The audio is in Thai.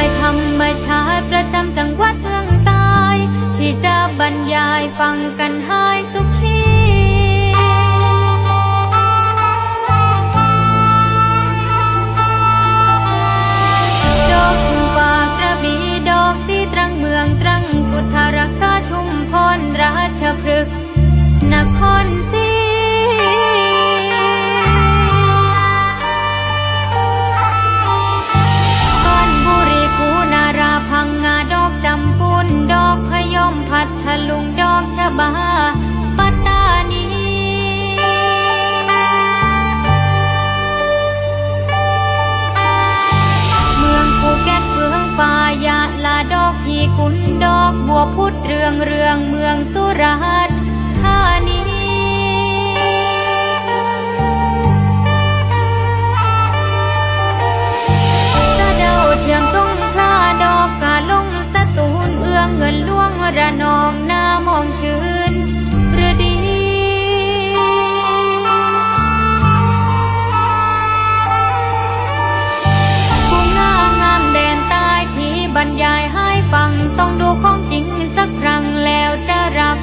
ายธรรมชาติประจำจังหวัดเมืองใตาย ที่จะบรรยายฟังกันให้สุขีดอกชุมฟ้ากระบี่ดอกสีตรังเมืองตรังพุทธรักษาชุมพรราชพฤกษ์นคร ดอกพะยมพัทลุงดอกชะบาปัตตานีเมืองภูเก็ตเฟืองฟ้ายะลาดอกพีกุนดอกบัวพุดเรืองเรืองเมืองสุราษฎร์ธานี ระนองหน้ามองชื้นกระดีผู้งามงามแดนตายที่บรรยายให้ฟังต้องดูของจริงสักครั้งแล้วจะรับ